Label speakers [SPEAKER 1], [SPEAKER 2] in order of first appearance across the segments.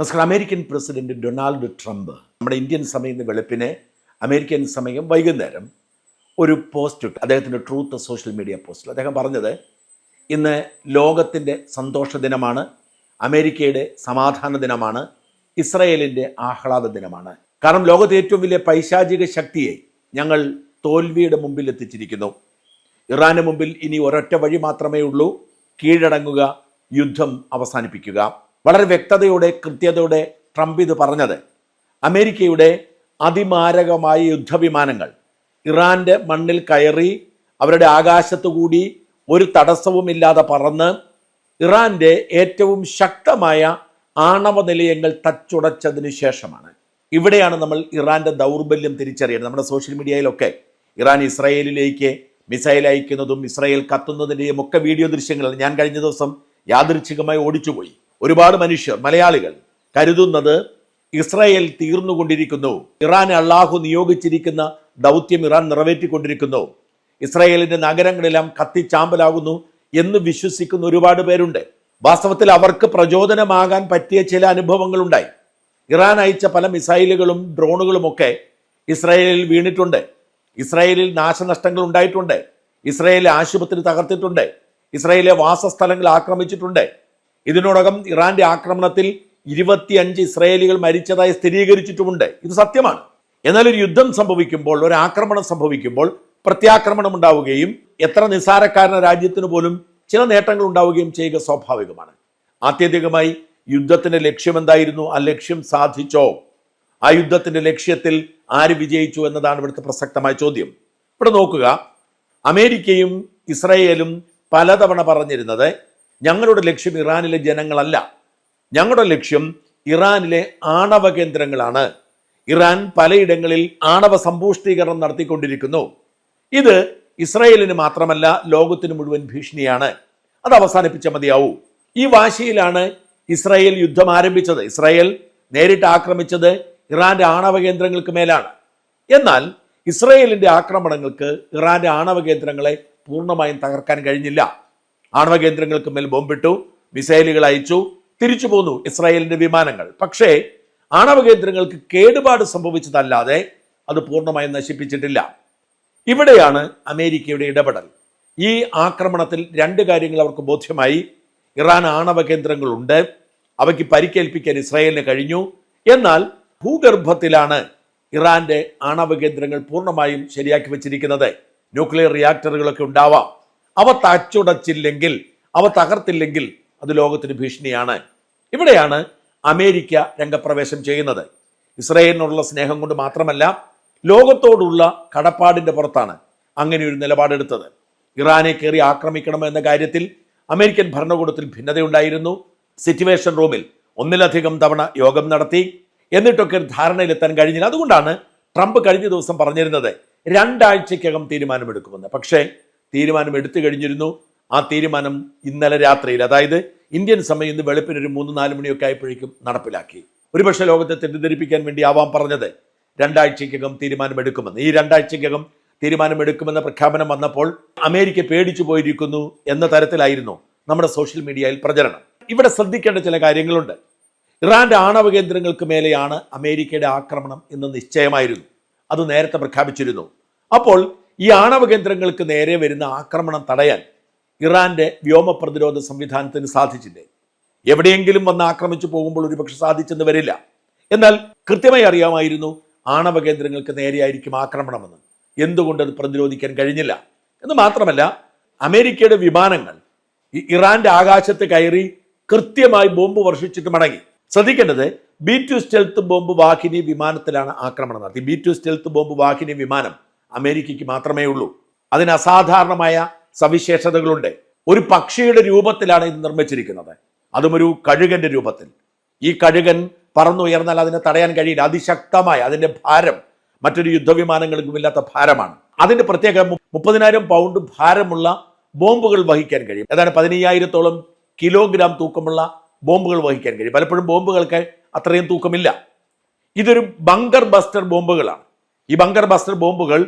[SPEAKER 1] നമസ്കാരം. American president Donald Trump നമ്മുടെ Indian സമയം ഇന്ന് വെളുപ്പിന് അമേരിക്കൻ സമയം വൈകുന്നേരം ഒരു പോസ്റ്റ് ഇട്ടു. അദ്ദേഹത്തിന്റെ ട്രൂത്ത് സോഷ്യൽ മീഡിയ പോസ്റ്റിൽ. അദ്ദേഹം പറഞ്ഞത് ഇന്ന് ലോകത്തിന്റെ സന്തോഷ ദിനമാണ് അമേരിക്കയുടെ സമാധാന ദിനമാണ് ഇസ്രയേലിന്റെ ആഹ്ലാദ ദിനമാണ്. കാരണം ലോകത്തെ ഏറ്റവും വലിയ പൈശാചിക ശക്തിയെ ഞങ്ങൾ തോൽവിയുടെ മുമ്പിൽ എത്തിച്ചിരിക്കുന്നു. ഇറാന് മുമ്പിൽ ഇനി ഒരൊറ്റ വഴി മാത്രമേ ഉള്ളൂ. കീഴടങ്ങുക യുദ്ധം അവസാനിപ്പിക്കുക. വളരെ വ്യക്തതയോടെ കൃത്യതയോടെ ട്രംപ് ഇത് പറഞ്ഞത്. അമേരിക്കയുടെ അതിമാരകമായ യുദ്ധവിമാനങ്ങൾ. ഇറാന്റെ മണ്ണിൽ കയറി അവരുടെ ആകാശത്തുകൂടി ഒരു തടസ്സവുമില്ലാതെ പറന്ന് ഇറാന്റെ ഏറ്റവും ശക്തമായ ആണവ നിലയങ്ങൾ തച്ചുടച്ചതിന് ശേഷമാണ്. ഇവിടെയാണ് നമ്മൾ ഇറാന്റെ ദൗർബല്യം തിരിച്ചറിയുന്നത്. നമ്മുടെ സോഷ്യൽ മീഡിയയിലൊക്കെ ഇറാൻ ഇസ്രയേലിലേക്ക് മിസൈൽ അയക്കുന്നതും ഇസ്രയേൽ കത്തുന്നതിന്റെയും ഒക്കെ വീഡിയോ ദൃശ്യങ്ങൾ. ഞാൻ കഴിഞ്ഞ ദിവസം യാദൃച്ഛികമായി ഓടിച്ചുപോയി. ഒരുപാട് മനുഷ്യർ മലയാളികൾ കരുതുന്നത് ഇസ്രായേൽ തീർന്നുകൊണ്ടിരിക്കുന്നു. ഇറാൻ അള്ളാഹു നിയോഗിച്ചിരിക്കുന്ന ദൗത്യം ഇറാൻ നിറവേറ്റിക്കൊണ്ടിരിക്കുന്നു. ഇസ്രായേലിന്റെ നഗരങ്ങളെല്ലാം കത്തിച്ചാമ്പലാകുന്നു എന്ന് വിശ്വസിക്കുന്ന ഒരുപാട് പേരുണ്ട്. വാസ്തവത്തിൽ അവർക്ക് പ്രചോദനമാകാൻ പറ്റിയ ചില അനുഭവങ്ങളുണ്ടായി. ഇറാൻ അയച്ച പല മിസൈലുകളും ഡ്രോണുകളും ഒക്കെ ഇസ്രായേലിൽ വീണിട്ടുണ്ട്. ഇസ്രായേലിൽ നാശനഷ്ടങ്ങൾ ഉണ്ടായിട്ടുണ്ട്. ഇസ്രായേലിലെ ആശുപത്രി തകർത്തിട്ടുണ്ട്. ഇസ്രായേലിലെ വാസസ്ഥലങ്ങൾ ആക്രമിച്ചിട്ടുണ്ട്. ഇതിനോടകം ഇറാന്റെ ആക്രമണത്തിൽ ഇരുപത്തിയഞ്ച് ഇസ്രായേലികൾ മരിച്ചതായി സ്ഥിരീകരിച്ചിട്ടുമുണ്ട്. ഇത് സത്യമാണ്. എന്നാൽ ഒരു യുദ്ധം സംഭവിക്കുമ്പോൾ ഒരു ആക്രമണം സംഭവിക്കുമ്പോൾ പ്രത്യാക്രമണം ഉണ്ടാവുകയും എത്ര നിസ്സാരക്കാരന രാജ്യത്തിന് പോലും ചില നേട്ടങ്ങൾ ഉണ്ടാവുകയും ചെയ്യുക സ്വാഭാവികമാണ്. ആത്യന്തികമായി യുദ്ധത്തിന്റെ ലക്ഷ്യം എന്തായിരുന്നു? ആ ലക്ഷ്യം സാധിച്ചോ? ആ യുദ്ധത്തിന്റെ ലക്ഷ്യത്തിൽ ആര് വിജയിച്ചു എന്നതാണ് ഇവിടുത്തെ പ്രസക്തമായ ചോദ്യം. ഇവിടെ നോക്കുക. അമേരിക്കയും ഇസ്രയേലും പലതവണ പറഞ്ഞിരുന്നത് ഞങ്ങളുടെ ലക്ഷ്യം ഇറാനിലെ ജനങ്ങളല്ല. ഞങ്ങളുടെ ലക്ഷ്യം ഇറാനിലെ ആണവ കേന്ദ്രങ്ങളാണ്. ഇറാൻ പലയിടങ്ങളിൽ ആണവ സമ്പുഷ്ടീകരണം നടത്തിക്കൊണ്ടിരിക്കുന്നു. ഇത് ഇസ്രയേലിന് മാത്രമല്ല ലോകത്തിന് മുഴുവൻ ഭീഷണിയാണ്. അത് അവസാനിപ്പിച്ച മതിയാവൂ. ഈ വാശിയിലാണ് ഇസ്രായേൽ യുദ്ധം ആരംഭിച്ചത്. ഇസ്രായേൽ നേരിട്ട് ആക്രമിച്ചത് ഇറാന്റെ ആണവ കേന്ദ്രങ്ങൾക്ക് മേലാണ്. എന്നാൽ ഇസ്രയേലിന്റെ ആക്രമണങ്ങൾക്ക് ഇറാന്റെ ആണവ കേന്ദ്രങ്ങളെ പൂർണമായും തകർക്കാൻ കഴിഞ്ഞില്ല. ആണവ കേന്ദ്രങ്ങൾക്ക് മേൽ ബോംബിട്ടു മിസൈലുകൾ അയച്ചു തിരിച്ചു പോന്നു ഇസ്രായേലിന്റെ വിമാനങ്ങൾ. പക്ഷേ ആണവ കേന്ദ്രങ്ങൾക്ക് കേടുപാട് സംഭവിച്ചതല്ലാതെ അത് പൂർണമായും നശിപ്പിച്ചിട്ടില്ല. ഇവിടെയാണ് അമേരിക്കയുടെ ഇടപെടൽ. ഈ ആക്രമണത്തിൽ രണ്ട് കാര്യങ്ങൾ അവർക്ക് ബോധ്യമായി. ഇറാൻ ആണവ കേന്ദ്രങ്ങളുണ്ട് അവയ്ക്ക് പരിക്കേൽപ്പിക്കാൻ ഇസ്രായേലിന് കഴിഞ്ഞു. എന്നാൽ ഭൂഗർഭത്തിലാണ് ഇറാന്റെ ആണവ കേന്ദ്രങ്ങൾ പൂർണമായും ശരിയാക്കി വെച്ചിരിക്കുന്നത്. ന്യൂക്ലിയർ റിയാക്ടറുകളൊക്കെ ഉണ്ടാവാം. അവ തച്ചുടച്ചില്ലെങ്കിൽ അവ തകർത്തില്ലെങ്കിൽ അത് ലോകത്തിന് ഭീഷണിയാണ്. ഇവിടെയാണ് അമേരിക്ക രംഗപ്രവേശം ചെയ്യുന്നത്. ഇസ്രയേലിനുള്ള സ്നേഹം കൊണ്ട് മാത്രമല്ല ലോകത്തോടുള്ള കടപ്പാടിന്റെ പുറത്താണ് അങ്ങനെ ഒരു നിലപാടെടുത്തത് ഇറാനെ കയറി ആക്രമിക്കണമെന്ന കാര്യത്തിൽ അമേരിക്കൻ ഭരണകൂടത്തിൽ ഭിന്നതയുണ്ടായിരുന്നു. സിറ്റുവേഷൻ റൂമിൽ ഒന്നിലധികം തവണ യോഗം നടത്തി. എന്നിട്ടൊക്കെ ഒരു ധാരണയിലെത്താൻ കഴിഞ്ഞില്ല. അതുകൊണ്ടാണ് ട്രംപ് കഴിഞ്ഞ ദിവസം പറഞ്ഞിരുന്നത് രണ്ടാഴ്ചക്കകം തീരുമാനമെടുക്കുമെന്ന്. പക്ഷേ തീരുമാനം എടുത്തു കഴിഞ്ഞിരുന്നു. ആ തീരുമാനം ഇന്നലെ രാത്രിയിൽ അതായത് ഇന്ത്യൻ സമയം ഇന്ന് വെളുപ്പിന് ഒരു മൂന്ന് നാല് മണിയൊക്കെ ആയപ്പോഴേക്കും നടപ്പിലാക്കി. ഒരുപക്ഷെ ലോകത്തെ തെറ്റിദ്ധരിപ്പിക്കാൻ വേണ്ടി ആവാം പറഞ്ഞത് രണ്ടാഴ്ചക്കകം തീരുമാനമെടുക്കുമെന്ന്. ഈ രണ്ടാഴ്ചക്കകം തീരുമാനമെടുക്കുമെന്ന പ്രഖ്യാപനം വന്നപ്പോൾ അമേരിക്ക പേടിച്ചു പോയിരിക്കുന്നു എന്ന തരത്തിലായിരുന്നു നമ്മുടെ സോഷ്യൽ മീഡിയയിൽ പ്രചരണം. ഇവിടെ ശ്രദ്ധിക്കേണ്ട ചില കാര്യങ്ങളുണ്ട്. ഇറാന്റെ ആണവ കേന്ദ്രങ്ങൾക്ക് മേലെയാണ് അമേരിക്കയുടെ ആക്രമണം എന്ന് നിശ്ചയമായിരുന്നു. അത് നേരത്തെ പ്രഖ്യാപിച്ചിരുന്നു. അപ്പോൾ ഈ ആണവ കേന്ദ്രങ്ങൾക്ക് നേരെ വരുന്ന ആക്രമണം തടയാൻ ഇറാന്റെ വ്യോമ പ്രതിരോധ സംവിധാനത്തിന് സാധിച്ചില്ലേ? എവിടെയെങ്കിലും വന്ന് ആക്രമിച്ചു പോകുമ്പോൾ ഒരുപക്ഷെ സാധിച്ചെന്ന് വരില്ല. എന്നാൽ കൃത്യമായി അറിയാമായിരുന്നു ആണവ കേന്ദ്രങ്ങൾക്ക് നേരെയായിരിക്കും ആക്രമണമെന്ന്. എന്തുകൊണ്ട് അത് പ്രതിരോധിക്കാൻ കഴിഞ്ഞില്ല? എന്ന് മാത്രമല്ല അമേരിക്കയുടെ വിമാനങ്ങൾ ഈ ഇറാന്റെ ആകാശത്ത് കയറി കൃത്യമായി ബോംബ് വർഷിച്ചിട്ട് മടങ്ങി. ശ്രദ്ധിക്കേണ്ടത് ബി ടു സ്റ്റെൽത്ത് ബോംബ് വാഹിനി വിമാനത്തിലാണ് ആക്രമണം നടത്തി ബി ടു സ്റ്റെൽത്ത് ബോംബ് വാഹിനി വിമാനം അമേരിക്കയ്ക്ക് മാത്രമേ ഉള്ളൂ. അതിന് അസാധാരണമായ സവിശേഷതകളുണ്ട്. ഒരു പക്ഷിയുടെ രൂപത്തിലാണ് ഇത് നിർമ്മിച്ചിരിക്കുന്നത്. അതും ഒരു കഴുകന്റെ രൂപത്തിൽ. ഈ കഴുകൻ പറന്നുയർന്നാൽ അതിനെ തടയാൻ കഴിയില്ല. അതിശക്തമായ അതിന്റെ ഭാരം മറ്റൊരു യുദ്ധവിമാനങ്ങൾക്കും ഇല്ലാത്ത ഭാരമാണ്. അതിന്റെ പ്രത്യേക മുപ്പതിനായിരം പൗണ്ട് ഭാരമുള്ള ബോംബുകൾ വഹിക്കാൻ കഴിയും. ഏതാണ്ട് പതിനയ്യായിരത്തോളം കിലോഗ്രാം തൂക്കമുള്ള ബോംബുകൾ വഹിക്കാൻ കഴിയും. പലപ്പോഴും ബോംബുകൾക്ക് അത്രയും തൂക്കമില്ല. ഇതൊരു ബങ്കർ ബസ്റ്റർ ബോംബുകളാണ്. ഈ ബങ്കർ ബസ്റ്റർ ബോംബുകൾ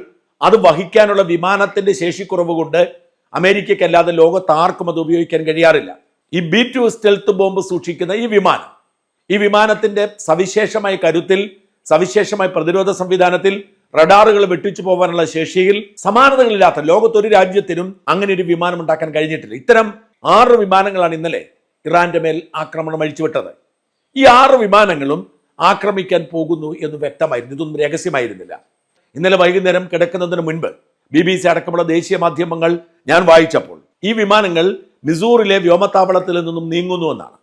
[SPEAKER 1] അത് വഹിക്കാനുള്ള വിമാനത്തിന്റെ ശേഷിക്കുറവ് കൊണ്ട് അമേരിക്കയ്ക്കല്ലാതെ ലോകത്ത് ആർക്കും അത് ഉപയോഗിക്കാൻ കഴിയാറില്ല. ഈ ബി ടു സ്റ്റെൽത്ത് ബോംബ് സൂക്ഷിക്കുന്ന ഈ വിമാനം ഈ വിമാനത്തിന്റെ സവിശേഷമായ കരുത്തിൽ സവിശേഷമായ പ്രതിരോധ സംവിധാനത്തിൽ റഡാറുകൾ വെട്ടിച്ചു പോകാനുള്ള ശേഷിയിൽ സമാനതകളില്ലാത്ത ലോകത്തൊരു രാജ്യത്തിനും അങ്ങനെ ഒരു വിമാനം ഉണ്ടാക്കാൻ കഴിഞ്ഞിട്ടില്ല. ഇത്തരം ആറ് വിമാനങ്ങളാണ് ഇന്നലെ ഇറാന്റെ മേൽ ആക്രമണം അഴിച്ചുവിട്ടത്. ഈ ആറ് വിമാനങ്ങളും ആക്രമിക്കാൻ പോകുന്നു എന്ന് വ്യക്തമായിരുന്നു. ഇതൊന്നും രഹസ്യമായിരുന്നില്ല. ഇന്നലെ വൈകുന്നേരം കിടക്കുന്നതിന് മുൻപ് ബി ബി സി അടക്കമുള്ള ദേശീയ മാധ്യമങ്ങൾ ഞാൻ വായിച്ചപ്പോൾ ഈ വിമാനങ്ങൾ മിസൂറിലെ വ്യോമത്താവളത്തിൽ നിന്നും നീങ്ങുന്നുവെന്നാണ്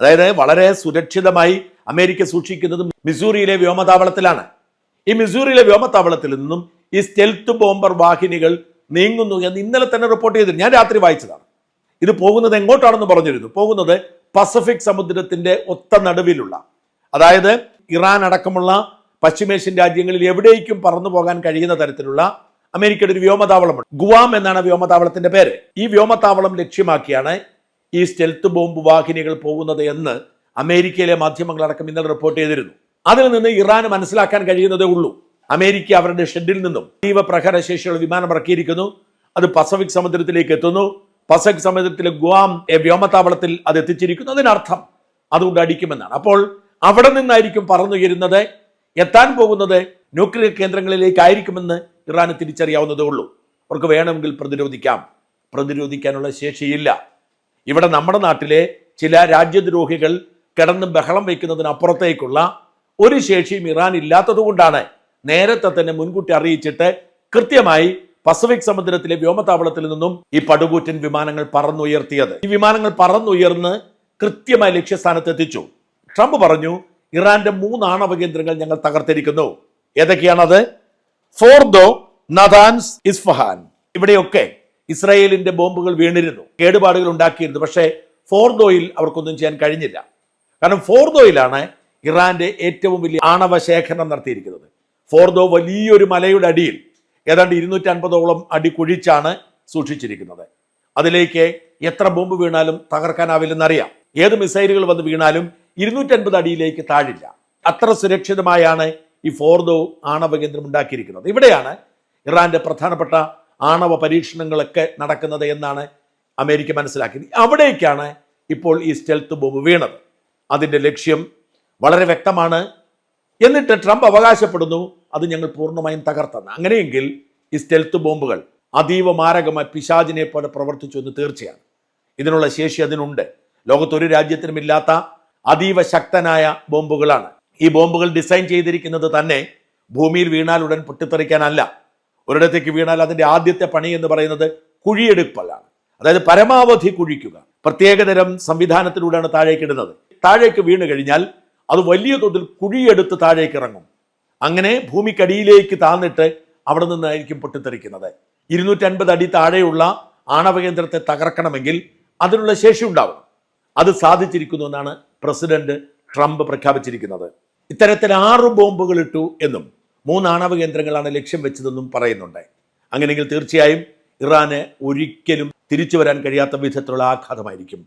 [SPEAKER 1] അതായത് വളരെ സുരക്ഷിതമായി അമേരിക്ക സൂക്ഷിക്കുന്നത് മിസൂറിയിലെ വ്യോമതാവളത്തിലാണ് ഈ മിസൂറിയിലെ വ്യോമത്താവളത്തിൽ നിന്നും ഈ സ്റ്റെൽത്ത് ബോംബർ വാഹിനികൾ നീങ്ങുന്നു എന്ന് ഇന്നലെ തന്നെ റിപ്പോർട്ട് ചെയ്തിരുന്നു. ഞാൻ രാത്രി വായിച്ചതാണ്. ഇത് പോകുന്നത് എങ്ങോട്ടാണെന്ന് പറഞ്ഞിരുന്നു. പോകുന്നത് പസഫിക് സമുദ്രത്തിന്റെ ഒത്ത നടുവിലുള്ള അതായത് ഇറാൻ അടക്കമുള്ള പശ്ചിമേഷ്യൻ രാജ്യങ്ങളിൽ എവിടേക്കും പറന്നു പോകാൻ കഴിയുന്ന തരത്തിലുള്ള അമേരിക്കയുടെ ഒരു വ്യോമതാവളമുണ്ട്. ഗുവാം എന്നാണ് വ്യോമതാവളത്തിന്റെ പേര്. ഈ വ്യോമതാവളം ലക്ഷ്യമാക്കിയാണ് ഈ സ്റ്റെൽത്ത് ബോംബ് വാഹിനികൾ പോകുന്നത് എന്ന് അമേരിക്കയിലെ മാധ്യമങ്ങളടക്കം ഇന്നലെ റിപ്പോർട്ട് ചെയ്തിരുന്നു. അതിൽ നിന്ന് ഇറാന് മനസ്സിലാക്കാൻ കഴിയുന്നതേ ഉള്ളൂ. അമേരിക്ക അവരുടെ ഷെഡിൽ നിന്നും അതീവ പ്രഹരശേഷിയുള്ള വിമാനം ഇറക്കിയിരിക്കുന്നു. അത് പസഫിക് സമുദ്രത്തിലേക്ക് എത്തുന്നു. പസഫിക് സമുദ്രത്തിലെ ഗുവാം വ്യോമതാവളത്തിൽ അത് എത്തിച്ചിരിക്കുന്നു. അതിനർത്ഥം അതുകൊണ്ട് അടിക്കുമെന്നാണ്. അപ്പോൾ അവിടെ നിന്നായിരിക്കും പറന്നുയരുന്നത് എത്താൻ പോകുന്നത് ന്യൂക്ലിയർ കേന്ദ്രങ്ങളിലേക്കായിരിക്കുമെന്ന് ഇറാന് തിരിച്ചറിയാവുന്നതേ ഉള്ളൂ. അവർക്ക് വേണമെങ്കിൽ പ്രതിരോധിക്കാം. പ്രതിരോധിക്കാനുള്ള ശേഷിയില്ല. ഇവിടെ നമ്മുടെ നാട്ടിലെ ചില രാജ്യദ്രോഹികൾ കിടന്ന് ബഹളം വയ്ക്കുന്നതിനപ്പുറത്തേക്കുള്ള ഒരു ശേഷിയും ഇറാൻ ഇല്ലാത്തതുകൊണ്ടാണ് നേരത്തെ തന്നെ മുൻകൂട്ടി അറിയിച്ചിട്ട് കൃത്യമായി പസഫിക് സമുദ്രത്തിലെ വ്യോമതാവളത്തിൽ നിന്നും ഈ പടുകൂറ്റൻ വിമാനങ്ങൾ പറന്നുയർത്തിയത്. ഈ വിമാനങ്ങൾ പറന്നുയർന്ന് കൃത്യമായി ലക്ഷ്യസ്ഥാനത്ത് എത്തിച്ചു ട്രംപ് പറഞ്ഞു ഇറാന്റെ മൂന്ന് ആണവ കേന്ദ്രങ്ങൾ ഞങ്ങൾ തകർത്തിരിക്കുന്നു. ഏതൊക്കെയാണത്? Fordow Natanz Isfahan. ഇവിടെയൊക്കെ ഇസ്രായേലിന്റെ ബോംബുകൾ വീണിരുന്നു. കേടുപാടുകൾ ഉണ്ടാക്കിയിരുന്നു. പക്ഷേ ഫോർദോയിൽ അവർക്കൊന്നും ചെയ്യാൻ കഴിഞ്ഞില്ല. കാരണം ഫോർദോയിലാണ് ഇറാന്റെ ഏറ്റവും വലിയ ആണവ ശേഖരണം നടത്തിയിരിക്കുന്നത്. ഫോർദോ വലിയൊരു മലയുടെ അടിയിൽ ഏതാണ്ട് ഇരുന്നൂറ്റി അൻപതോളം അടി കുഴിച്ചാണ് സൂക്ഷിച്ചിരിക്കുന്നത്. അതിലേക്ക് എത്ര ബോംബ് വീണാലും തകർക്കാനാവില്ലെന്നറിയാം. ഏത് മിസൈലുകൾ വന്ന് വീണാലും ഇരുന്നൂറ്റൻപത് അടിയിലേക്ക് താഴില്ല. അത്ര സുരക്ഷിതമായാണ് ഈ ഫോർദോ ആണവ കേന്ദ്രം ഉണ്ടാക്കിയിരിക്കുന്നത്. ഇവിടെയാണ് ഇറാന്റെ പ്രധാനപ്പെട്ട ആണവ പരീക്ഷണങ്ങളൊക്കെ നടക്കുന്നത് എന്നാണ് അമേരിക്ക മനസ്സിലാക്കിയത്. അവിടേക്കാണ് ഇപ്പോൾ ഈ സ്റ്റെൽത്ത് ബോംബ് വീണത്. അതിന്റെ ലക്ഷ്യം വളരെ വ്യക്തമാണ്. എന്നിട്ട് ട്രംപ് അവകാശപ്പെടുന്നു അത് ഞങ്ങൾ പൂർണമായും തകർത്തെന്ന്. അങ്ങനെയെങ്കിൽ ഈ സ്റ്റെൽത്ത് ബോംബുകൾ അതീവ മാരകമായി പിശാചിനെ പോലെ പ്രവർത്തിച്ചു എന്ന് തീർച്ചയാണ്. ഇതിനുള്ള ശേഷി അതിനുണ്ട്. ലോകത്തൊരു രാജ്യത്തിനും ഇല്ലാത്ത അതീവ ശക്തനായ ബോംബുകളാണ്. ഈ ബോംബുകൾ ഡിസൈൻ ചെയ്തിരിക്കുന്നത് തന്നെ ഭൂമിയിൽ വീണാൽ ഉടൻ പൊട്ടിത്തെറിക്കാനല്ല. ഒരിടത്തേക്ക് വീണാൽ അതിന്റെ ആദ്യത്തെ പണി എന്ന് പറയുന്നത് കുഴിയെടുപ്പലാണ് അതായത് പരമാവധി കുഴിക്കുക. പ്രത്യേകതരം സംവിധാനത്തിലൂടെയാണ് താഴേക്ക് ഇടുന്നത്. താഴേക്ക് വീണ് കഴിഞ്ഞാൽ അത് വലിയ തോതിൽ കുഴിയെടുത്ത് താഴേക്ക് ഇറങ്ങും. അങ്ങനെ ഭൂമിക്കടിയിലേക്ക് താന്നിട്ട് അവിടെ നിന്നായിരിക്കും പൊട്ടിത്തെറിക്കുന്നത്. ഇരുന്നൂറ്റൻപത് അടി താഴെയുള്ള ആണവ കേന്ദ്രത്തെ തകർക്കണമെങ്കിൽ അതിനുള്ള ശേഷി ഉണ്ടാവും. അത് സാധിച്ചിരിക്കുന്നു എന്നാണ് പ്രസിഡന്റ് ട്രംപ് പ്രഖ്യാപിച്ചിരിക്കുന്നത്. ഇത്തരത്തിൽ ആറ് ബോംബുകൾ ഇട്ടു എന്നും മൂന്ന് ആണവ കേന്ദ്രങ്ങളാണ് ലക്ഷ്യം വെച്ചതെന്നും പറയുന്നുണ്ട്. അങ്ങനെയെങ്കിൽ തീർച്ചയായും ഇറാന് ഒരിക്കലും തിരിച്ചു വരാൻ കഴിയാത്ത വിധത്തിലുള്ള ആഘാതമായിരിക്കും.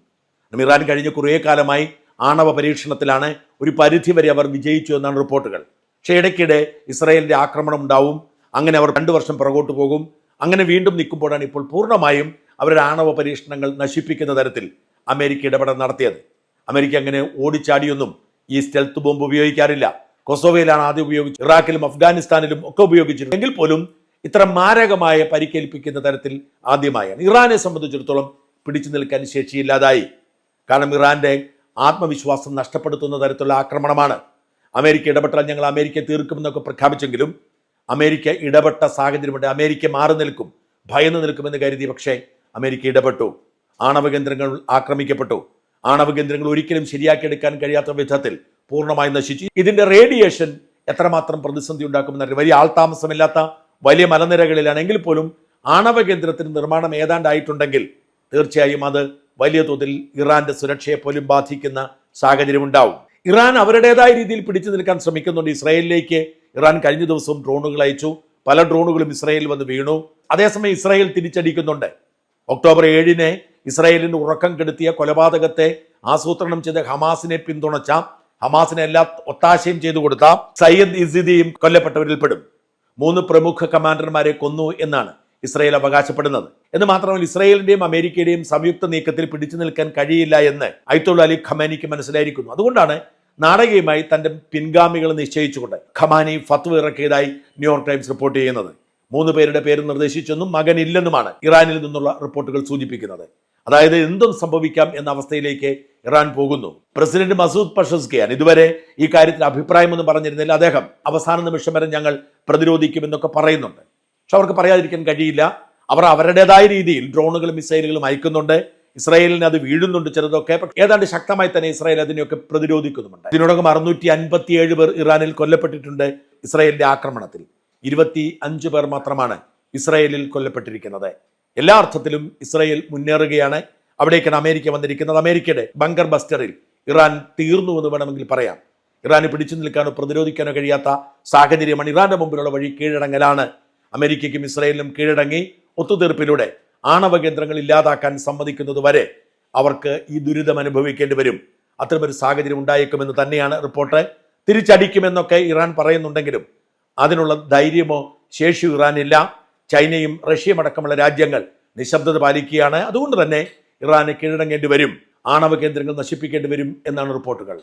[SPEAKER 1] ഇറാൻ കഴിഞ്ഞ കുറേ കാലമായി ആണവ പരീക്ഷണത്തിലാണ് ഒരു പരിധി വരെ അവർ വിജയിച്ചു എന്നാണ് റിപ്പോർട്ടുകൾ. പക്ഷേ ഇടയ്ക്കിടെ ഇസ്രായേലിന്റെ ആക്രമണം ഉണ്ടാവും. അങ്ങനെ അവർ രണ്ടു വർഷം പുറകോട്ട് പോകും. അങ്ങനെ വീണ്ടും നിൽക്കുമ്പോഴാണ് ഇപ്പോൾ പൂർണമായും അവരുടെ ആണവ പരീക്ഷണങ്ങൾ നശിപ്പിക്കുന്ന തരത്തിൽ അമേരിക്ക ഇടപെടൽ നടത്തിയത്. അമേരിക്ക അങ്ങനെ ഓടിച്ചാടിയൊന്നും ഈ സ്റ്റെൽത്ത് ബോംബ് ഉപയോഗിക്കാറില്ല. കൊസോവയിലാണ് ആദ്യം ഉപയോഗിച്ചത് ഇറാഖിലും അഫ്ഗാനിസ്ഥാനിലും ഒക്കെ ഉപയോഗിച്ചിട്ടുണ്ട് എങ്കിൽ പോലും ഇത്ര മാരകമായ പരിക്കേൽപ്പിക്കുന്ന തരത്തിൽ ആദ്യമായാണ്. ഇറാനെ സംബന്ധിച്ചിടത്തോളം പിടിച്ചു നിൽക്കാൻ ശേഷിയില്ലാതായി. കാരണം ഇറാന്റെ ആത്മവിശ്വാസം നഷ്ടപ്പെടുത്തുന്ന തരത്തിലുള്ള ആക്രമണമാണ്. അമേരിക്ക ഇടപെട്ടാൽ ഞങ്ങൾ അമേരിക്ക തീർക്കുമെന്നൊക്കെ പ്രഖ്യാപിച്ചെങ്കിലും അമേരിക്ക ഇടപെട്ട സാഹചര്യമുണ്ട് അമേരിക്ക മാറി നിൽക്കും ഭയന്ന് നിൽക്കുമെന്ന് കരുതി പക്ഷേ അമേരിക്ക ഇടപെട്ടു. ആണവ കേന്ദ്രങ്ങൾ ആക്രമിക്കപ്പെട്ടു. ആണവ കേന്ദ്രങ്ങൾ ഒരിക്കലും ശരിയാക്കിയെടുക്കാൻ കഴിയാത്ത വിധത്തിൽ പൂർണമായി നശിച്ചു. ഇതിന്റെ റേഡിയേഷൻ എത്രമാത്രം പ്രതിസന്ധി ഉണ്ടാക്കുമെന്ന് വലിയ ആൾതാമസമില്ലാത്ത വലിയ മലനിരകളിലാണെങ്കിൽ പോലും ആണവ കേന്ദ്രത്തിന് നിർമ്മാണം ഏതാണ്ടായിട്ടുണ്ടെങ്കിൽ തീർച്ചയായും അത് വലിയ തോതിൽ ഇറാന്റെ സുരക്ഷയെ പോലും ബാധിക്കുന്ന സാഹചര്യം ഉണ്ടാവും. ഇറാൻ അവരുടേതായ രീതിയിൽ പിടിച്ചു നിൽക്കാൻ ശ്രമിക്കുന്നുണ്ട്. ഇസ്രായേലിലേക്ക് ഇറാൻ കഴിഞ്ഞ ദിവസവും ഡ്രോണുകൾ അയച്ചു. പല ഡ്രോണുകളും ഇസ്രായേലിൽ വന്ന് വീണു. അതേസമയം ഇസ്രായേൽ തിരിച്ചടിക്കുന്നുണ്ട്. ഒക്ടോബർ ഏഴിന് ഇസ്രായേലിന്റെ ഉറക്കം കെടുത്തിയ കൊലപാതകത്തെ ആസൂത്രണം ചെയ്ത ഹമാസിനെ പിന്തുണച്ച ഹമാസിനെ എല്ലാ ഒത്താശയും ചെയ്തു കൊടുത്ത സയ്യദ് ഇസിദിയും കൊല്ലപ്പെട്ടവരിൽ പെടും. മൂന്ന് പ്രമുഖ കമാൻഡർമാരെ കൊന്നു എന്നാണ് ഇസ്രായേൽ അവകാശപ്പെടുന്നത്. എന്ന് മാത്രമല്ല ഇസ്രായേലിന്റെയും അമേരിക്കയുടെയും സംയുക്ത നീക്കത്തിൽ പിടിച്ചു നിൽക്കാൻ കഴിയില്ല എന്ന് അയ്ത്തുള്ള അലി ഖമാനിക്ക് മനസ്സിലായിരിക്കുന്നു. അതുകൊണ്ടാണ് നാടകീയമായി തന്റെ പിൻഗാമികൾ നിശ്ചയിച്ചുകൊണ്ട് ഖമാനി ഫത്വ ഇറക്കിയതായി ന്യൂയോർക്ക് ടൈംസ് റിപ്പോർട്ട് ചെയ്യുന്നത്. മൂന്ന് പേരുടെ പേര് നിർദ്ദേശിച്ചെന്നും മകനില്ലെന്നുമാണ് ഇറാനിൽ നിന്നുള്ള റിപ്പോർട്ടുകൾ സൂചിപ്പിക്കുന്നത്. അതായത് എന്തും സംഭവിക്കാം എന്ന അവസ്ഥയിലേക്ക് ഇറാൻ പോകുന്നു. പ്രസിഡന്റ് മസൂദ് പഷസ്കിയാൻ ഇതുവരെ ഈ കാര്യത്തിൽ അഭിപ്രായമൊന്നും പറഞ്ഞിരുന്നില്ല. അദ്ദേഹം അവസാന നിമിഷം വരെ ഞങ്ങൾ പ്രതിരോധിക്കുമെന്നൊക്കെ പറയുന്നുണ്ട്. പക്ഷെ അവർക്ക് പറയാതിരിക്കാൻ കഴിയില്ല. അവർ അവരുടേതായ രീതിയിൽ ഡ്രോണുകളും മിസൈലുകളും അയക്കുന്നുണ്ട്. ഇസ്രായേലിന് അത് വീഴുന്നുണ്ട് ചിലതൊക്കെ ഏതാണ്ട് ശക്തമായി തന്നെ ഇസ്രായേൽ അതിനെയൊക്കെ പ്രതിരോധിക്കുന്നുമുണ്ട്. ഇതിനോടകം അറുന്നൂറ്റി അൻപത്തിയേഴ് പേർ ഇറാനിൽ കൊല്ലപ്പെട്ടിട്ടുണ്ട് ഇസ്രായേലിന്റെ ആക്രമണത്തിൽ. ഇരുപത്തി അഞ്ച് പേർ മാത്രമാണ് ഇസ്രായേലിൽ കൊല്ലപ്പെട്ടിരിക്കുന്നത്. എല്ലാ അർത്ഥത്തിലും ഇസ്രയേൽ മുന്നേറുകയാണ്. അവിടേക്കാണ് അമേരിക്ക വന്നിരിക്കുന്നത്. അമേരിക്കയുടെ ബങ്കർ ബസ്റ്ററിൽ ഇറാൻ തീർന്നു എന്ന് വേണമെങ്കിൽ പറയാം. ഇറാന് പിടിച്ചു നിൽക്കാനോ പ്രതിരോധിക്കാനോ കഴിയാത്ത സാഹചര്യമാണ് ഇറാന്റെ മുമ്പിലുള്ള വഴി കീഴടങ്ങലാണ്. അമേരിക്കയ്ക്കും ഇസ്രയേലിനും കീഴടങ്ങി ഒത്തുതീർപ്പിലൂടെ ആണവ കേന്ദ്രങ്ങൾ ഇല്ലാതാക്കാൻ സമ്മതിക്കുന്നത് വരെ അവർക്ക് ഈ ദുരിതം അനുഭവിക്കേണ്ടി വരും. അത്തരമൊരു സാഹചര്യം ഉണ്ടായേക്കുമെന്ന് തന്നെയാണ് റിപ്പോർട്ട്. തിരിച്ചടിക്കുമെന്നൊക്കെ ഇറാൻ പറയുന്നുണ്ടെങ്കിലും അതിനുള്ള ധൈര്യമോ ശേഷിയോ ഇറാനില്ല ചൈനയും റഷ്യയും അടക്കമുള്ള രാജ്യങ്ങൾ നിശബ്ദത പാലിക്കുകയാണ്. അതുകൊണ്ട് തന്നെ ഇറാന് കീഴടങ്ങേണ്ടി വരും. ആണവ കേന്ദ്രങ്ങൾ നശിപ്പിക്കേണ്ടി വരും എന്നാണ് റിപ്പോർട്ടുകൾ.